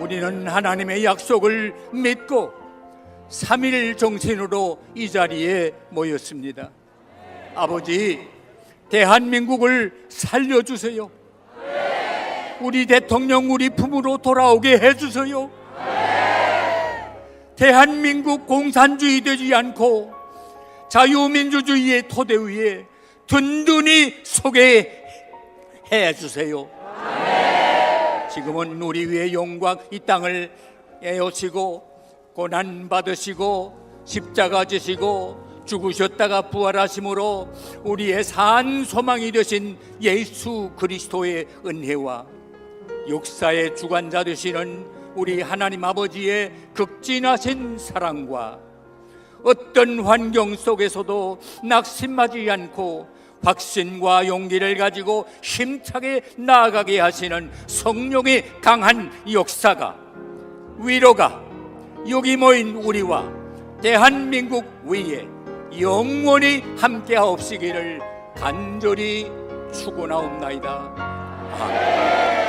우리는 하나님의 약속을 믿고 삼일 정신으로 이 자리에 모였습니다. 아버지, 대한민국을 살려주세요. 우리 대통령 우리 품으로 돌아오게 해주세요. 대한민국 공산주의 되지 않고 자유민주주의의 토대 위에 든든히 서게 해주세요. 지금은 우리 위에 영광 이 땅을 애우시고 고난 받으시고 십자가 지시고 죽으셨다가 부활하심으로 우리의 산 소망이 되신 예수 그리스도의 은혜와 역사의 주관자 되시는 우리 하나님 아버지의 극진하신 사랑과 어떤 환경 속에서도 낙심하지 않고 확신과 용기를 가지고 힘차게 나아가게 하시는 성령의 강한 역사가 위로가 여기 모인 우리와 대한민국 위에 영원히 함께하옵시기를 간절히 축원하옵나이다. 아멘.